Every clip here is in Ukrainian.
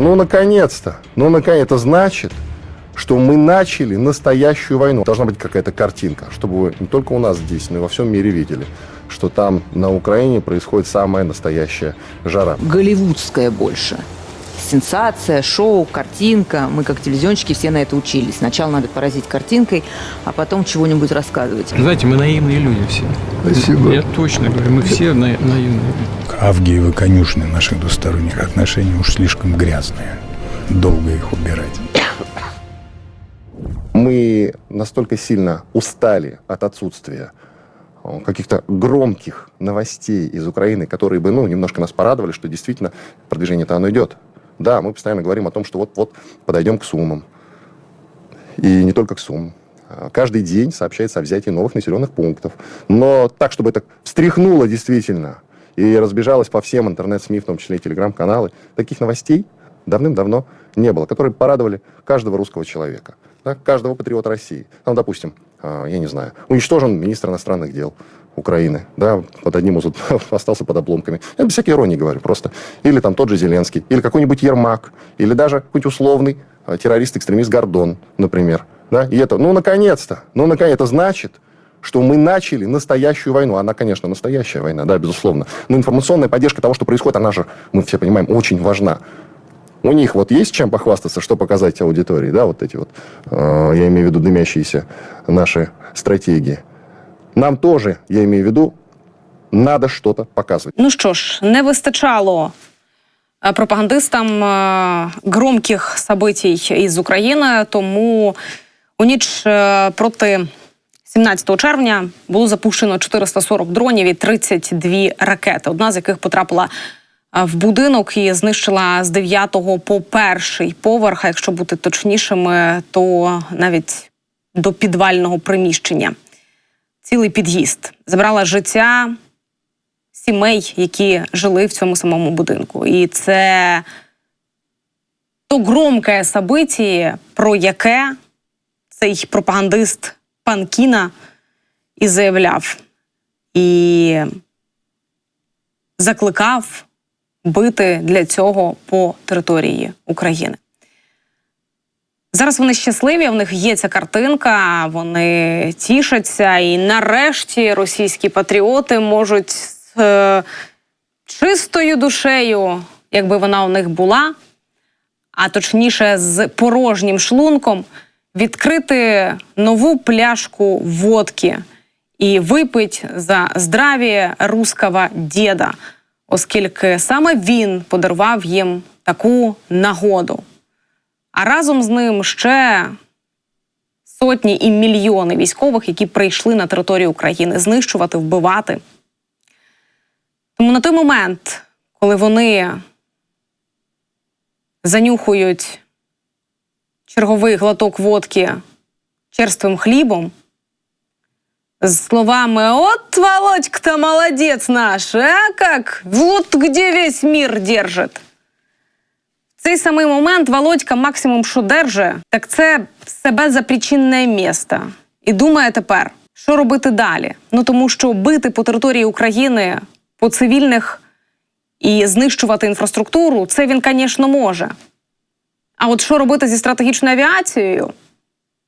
Ну, наконец-то. Ну, наконец Это значит, что мы начали настоящую войну. Должна быть какая-то картинка, чтобы вы не только у нас здесь, но и во всем мире видели, что там на Украине происходит самая настоящая жара. голливудское больше. Сенсация, шоу, картинка. Мы, как телевизионщики, все на это учились. Сначала надо поразить картинкой, а потом чего-нибудь рассказывать. Знаете, мы наивные люди все. Спасибо. Я точно говорю, мы все на- наивные. Авгиевы конюшни наших двусторонних отношений уж слишком грязные. Долго их убирать. Мы настолько сильно устали от отсутствия э, каких-то громких новостей из Украины, которые бы, ну, немножко нас порадовали, что действительно продвижение-то оно идет. Да, мы постоянно говорим о том, что вот-вот подойдем к Сумам. И не только к Сумам. А Каждый день сообщается о взятии новых населенных пунктов. Но так, чтобы это встряхнуло действительно и разбежалось по всем интернет-СМИ, в том числе и телеграм-каналы, таких новостей давным-давно не было, которые порадовали каждого русского человека, да, каждого патриота России. Ну, допустим, а, я не знаю, уничтожен министр иностранных дел Украины, да, под одним из остался под обломками. Я без всякой иронии говорю просто. Или там тот же Зеленский, или какой-нибудь Ермак, или даже какой-нибудь условный а, террорист-экстремист Гордон, например. Да, и это, ну, наконец-то, ну, наконец, это значит, что мы начали настоящую войну. Она, конечно, настоящая война, да, безусловно. Но информационная поддержка того, что происходит, она же, мы все понимаем, очень важна. У них вот есть чем похвастаться, что показать аудитории, да, вот эти вот, э, я имею в виду дымящиеся наши стратегии. Нам тоже, я имею в виду, надо что-то показывать. Ну що ж, не вистачало е, пропагандистам е, громких событий із України, тому у ніч е, проти 17 червня було запущено 440 дронів і 32 ракети, одна з яких потрапила в будинок і знищила з 9 по перший поверх, а якщо бути точнішими, то навіть до підвального приміщення. Цілий під'їзд забрала життя сімей, які жили в цьому самому будинку. І це то громке событие, про яке цей пропагандист пан Кіна і заявляв, і закликав бити для цього по території України. Зараз вони щасливі, в них є ця картинка, вони тішаться, і нарешті російські патріоти можуть з е, чистою душею, якби вона у них була, а точніше з порожнім шлунком, відкрити нову пляшку водки і випить за здравіє руского діда, оскільки саме він подарував їм таку нагоду. А разом з ним ще сотні і мільйони військових, які прийшли на територію України знищувати, вбивати. Тому на той момент, коли вони занюхують черговий глоток водки черствим хлібом, з словами «От, Володька-то молодець наш, а как? Вот где весь мир держит». Цей самий момент Володька максимум, що держи, так це себе за причинне місто. І думає тепер, що робити далі. Ну тому що бити по території України по цивільних і знищувати інфраструктуру, це він, звісно, може. А от що робити зі стратегічною авіацією?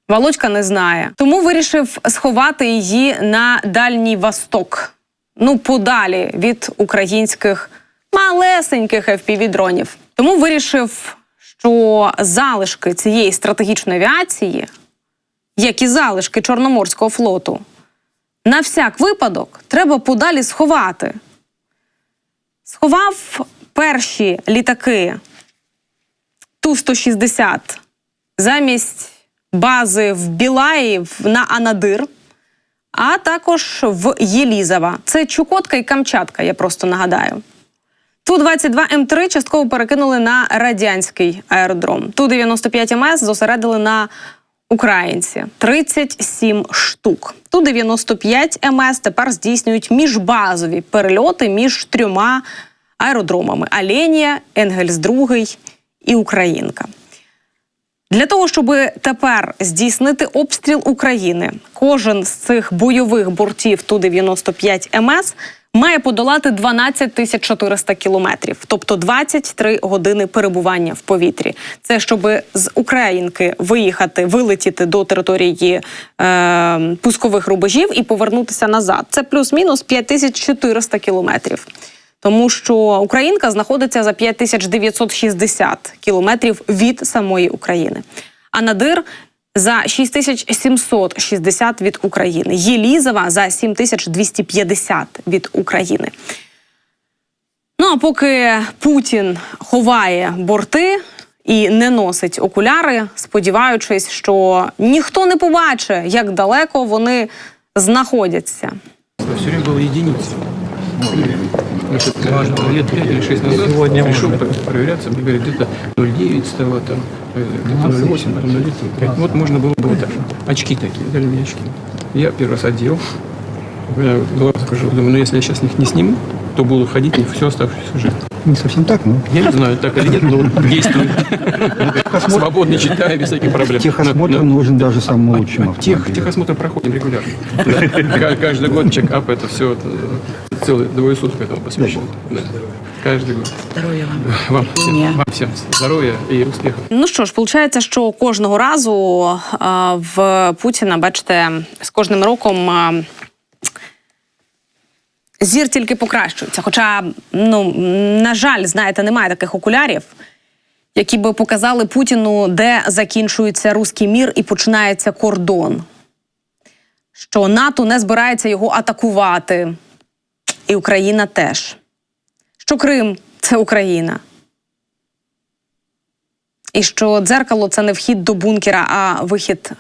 Володька не знає. Тому вирішив сховати її на Дальній Восток. Ну, подалі від українських малесеньких FPV-дронів. Тому вирішив, що залишки цієї стратегічної авіації, як і залишки Чорноморського флоту, на всяк випадок треба подалі сховати. Сховав перші літаки Ту-160 замість бази в Білаї на Анадир, а також в Єлізова. Це Чукотка і Камчатка, я просто нагадаю. Ту-22 М3 частково перекинули на радянський аеродром. Ту-95 МС зосередили на українці 37 штук. Ту-95 МС тепер здійснюють міжбазові перельоти між трьома аеродромами: Аленія, Енгельс 2 і Українка. Для того, щоб тепер здійснити обстріл України, кожен з цих бойових бортів Ту-95 МС має подолати 12 тисяч 400 кілометрів, тобто 23 години перебування в повітрі. Це щоб з Українки виїхати, вилетіти до території е, пускових рубежів і повернутися назад. Це плюс-мінус 5400 кілометрів. Тому що Українка знаходиться за 5960 кілометрів від самої України. А Надир за 6760 від України. Єлізова за 7250 від України. Ну а поки Путін ховає борти і не носить окуляри, сподіваючись, що ніхто не побачить, як далеко вони знаходяться. Все время было единицы. Значит, э, лет 5 или 6 назад Сегодня пришел пр- проверяться, мне говорят, где-то 0,9 стало, там, э, где-то 0,8, потом 0,5. Вот можно было бы вот так. Очки такие, дали мне очки. Я первый раз одел, я глаз покажу, думаю, ну если я сейчас их не сниму, то буду ходить всю оставшуюся жизнь. Не совсем так, но Я не знаю, так или нет, но действует. Свободно читаю, без всяких проблем. техосмотр нужен даже самому лучшему Тех, автомобилю. техосмотр проходим регулярно. Каждый год чекап, это все, целый двое суток этому посвящен. Каждый год. Здоровья вам. Вам всем, вам всем здоровья и успехов. Ну що ж, виходить, що кожного разу а, в Путіна, бачите, з кожним роком. а, Зір тільки покращується. Хоча, ну, на жаль, знаєте, немає таких окулярів, які би показали Путіну, де закінчується руський мір і починається кордон. Що НАТО не збирається його атакувати, і Україна теж. Що Крим це Україна. І що дзеркало це не вхід до бункера, а вихід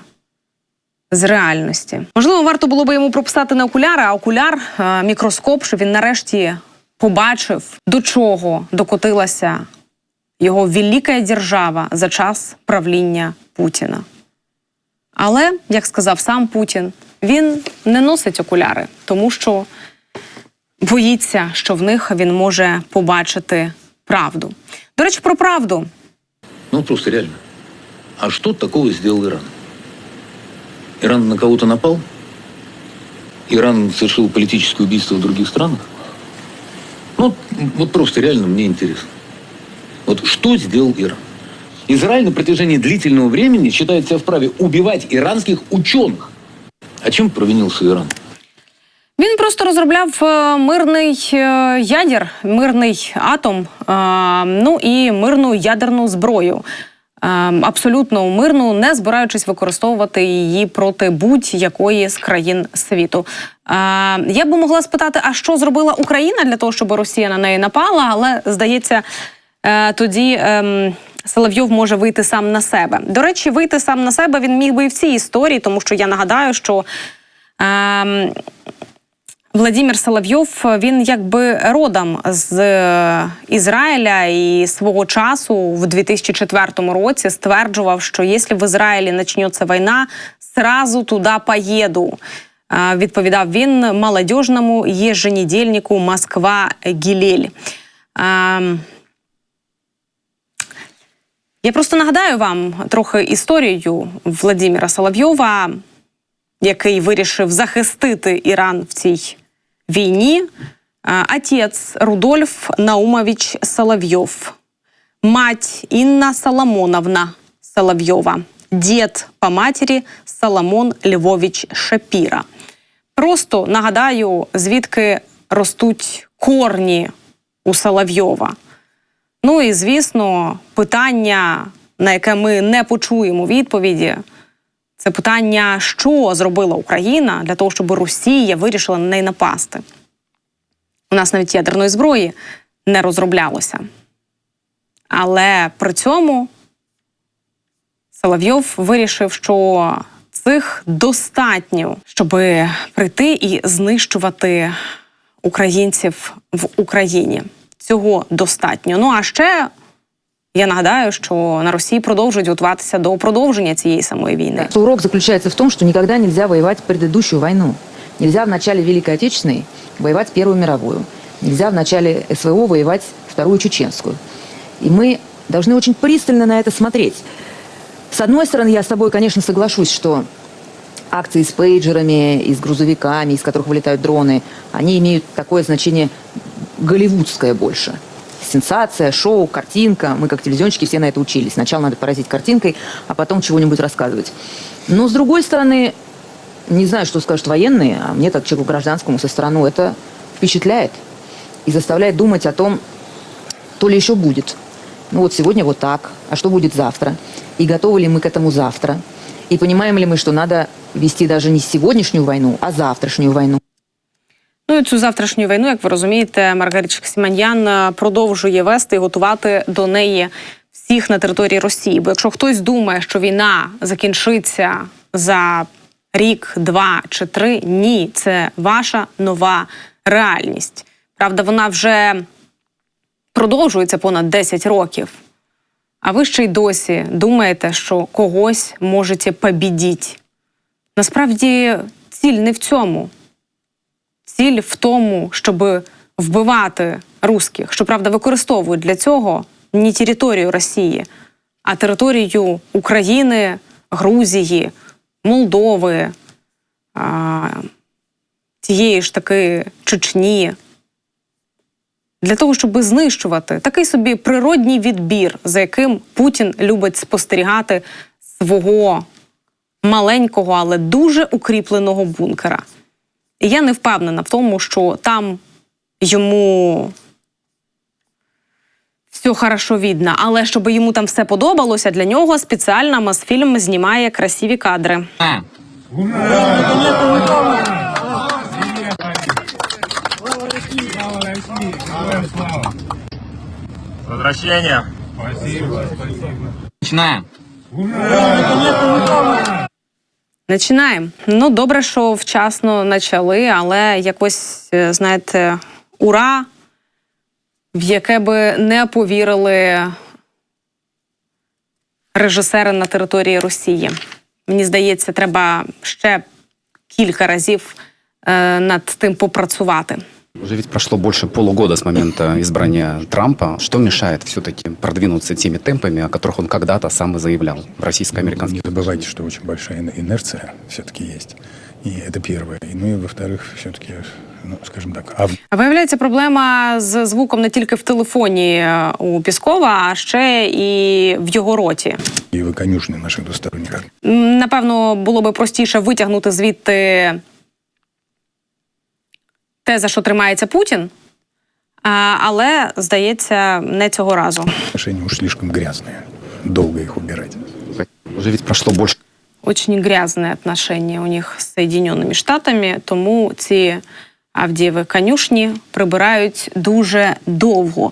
з реальності. Можливо, варто було би йому прописати не окуляри, а окуляр, е, мікроскоп, щоб він нарешті побачив, до чого докотилася його велика держава за час правління Путіна. Але, як сказав сам Путін, він не носить окуляри, тому що боїться, що в них він може побачити правду. До речі, про правду. Ну, просто реально. А что такого сделал Иран? Иран на кого-то напал? Иран совершил политическое убийство в других странах? Ну, вот просто реально мне интересно. Вот что сделал Иран? Израиль на протяжении длительного времени считает себя вправе убивать иранских ученых. А чем провинился Иран? Він просто розробляв е, мирний е, ядер, мирний атом, е, ну і мирну ядерну зброю. Е, Абсолютно мирну, не збираючись використовувати її проти будь-якої з країн світу. Е, Я би могла спитати, а що зробила Україна для того, щоб Росія на неї напала, але здається, е, тоді. ем, Соловйов може вийти сам на себе. До речі, вийти сам на себе він міг би і в цій історії, тому що я нагадаю, що ем, Владимир Соловйов він якби родом з е, Ізраїля і свого часу в 2004 році стверджував, що якщо в Ізраїлі почнеться війна, сразу туди поїду. Е, Відповідав він молодіжному еженедельнику Москва Гілель. Ем, Я просто нагадаю вам трохи історію Владимира Соловйова, який вирішив захистити Іран в цій війні. А, Отець Рудольф Наумович Соловйов, мать Інна Соломоновна Соловйова, дід по матері Соломон Львович Шапіра. Просто нагадаю, звідки ростуть корні у Соловйова. Ну і звісно, питання, на яке ми не почуємо відповіді, це питання, що зробила Україна для того, щоб Росія вирішила на неї напасти. У нас навіть ядерної зброї не розроблялося. Але при цьому Соловйов вирішив, що цих достатньо, щоб прийти і знищувати українців в Україні. Цього достатньо. Ну а ще я нагадаю, що на Росії продовжують готуватися до продовження цієї самої війни. Урок заключается в том, что никогда нельзя воевать предыдущую войну. Нельзя в начале Великой Отечественной воевать Первую мировую. Нельзя в начале СВО воевать Вторую Чеченскую. И мы должны очень пристально на это смотреть. С одной стороны, я с тобой, конечно, соглашусь, что акции с пейджерами и с грузовиками, из которых вылетают дроны, они имеют такое значение голливудское больше. Сенсация, шоу, картинка. Мы, как телевизионщики, все на это учились. Сначала надо поразить картинкой, а потом чего-нибудь рассказывать. Но, с другой стороны, не знаю, что скажут военные, а мне, как человеку гражданскому со стороны, это впечатляет и заставляет думать о том, то ли еще будет. Ну вот сегодня вот так, а что будет завтра? И готовы ли мы к этому завтра? И понимаем ли мы, что надо вести даже не сегодняшнюю войну, а завтрашнюю войну? Ну і цю завтрашню війну, як ви розумієте, Маргаричка Сіманьян е, продовжує вести і готувати до неї всіх на території Росії. Бо якщо хтось думає, що війна закінчиться за рік, два чи три, ні, це ваша нова реальність. Правда, вона вже продовжується понад 10 років. А ви ще й досі думаєте, що когось можете побідіть. Насправді ціль не в цьому ціль в тому, щоб вбивати русських. Щоправда, використовують для цього не територію Росії, а територію України, Грузії, Молдови, тієї ж таки Чечні. Для того, щоб знищувати такий собі природній відбір, за яким Путін любить спостерігати свого маленького, але дуже укріпленого бункера. І я не впевнена в тому, що там йому все хорошо видно. Але щоб йому там все подобалося, для нього спеціально Мосфільм знімає красиві кадри. Возвращение. Начинаем. Починаємо. Ну, добре, що вчасно почали, але якось, е, знаєте, ура, в яке би не повірили режисери на території Росії. Мені здається, треба ще кілька разів е, над тим попрацювати. Уже ведь прошло больше полугода с момента избрания Трампа. Что мешает все-таки продвинуться теми темпами, о которых он когда-то сам и заявлял в Не российско-американских забывайте, что очень большая ин- инерция все-таки есть. И это первое. И, ну и во-вторых, все-таки, ну, скажем так, а А Виявляється, проблема з звуком не тільки в телефоні е, у Піскова, а ще і в його роті. и вы конюшни наших двусторонних М, Напевно, було би простіше витягнути звідти те, за що тримається Путін, але, здається, не цього разу. отношения уж слишком грязные. Долго их убирать. Уже ведь прошло больше Очень грязне отношення у них з Соєдиненими Штатами, тому ці Авдієві конюшні прибирають дуже довго.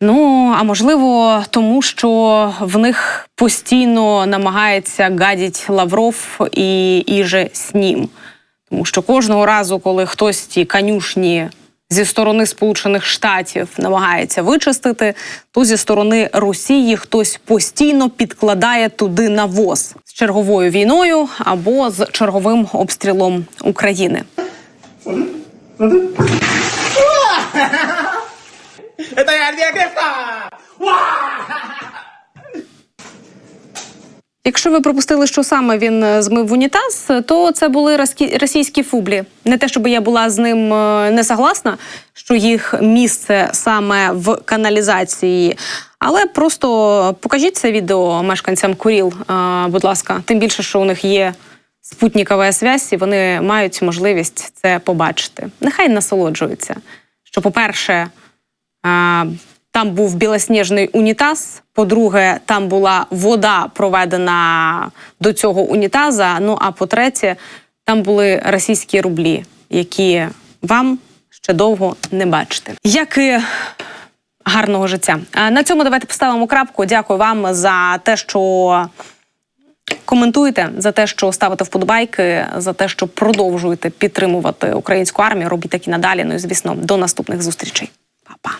Ну, а можливо, тому що в них постійно намагається гадіть Лавров і іже з ним. Тому що кожного разу, коли хтось ті конюшні зі сторони Сполучених Штатів намагається вичистити, то зі сторони Росії хтось постійно підкладає туди навоз з черговою війною або з черговим обстрілом України. Якщо ви пропустили, що саме він е, змив в унітаз, то це були російські фублі. Не те, щоб я була з ним е, не согласна, що їх місце саме в каналізації. Але просто покажіть це відео мешканцям Куріл, е, будь ласка. Тим більше, що у них є спутникова зв'язь, і вони мають можливість це побачити. Нехай насолоджуються. Що, по-перше, Там був білосніжний унітаз. По-друге, там була вода проведена до цього унітаза. Ну а по-третє, там були російські рублі, які вам ще довго не бачите. Як і гарного життя. На цьому давайте поставимо крапку. Дякую вам за те, що коментуєте, за те, що ставите вподобайки, за те, що продовжуєте підтримувати українську армію. Робіть так і надалі. Ну і звісно, до наступних зустрічей. Па-па.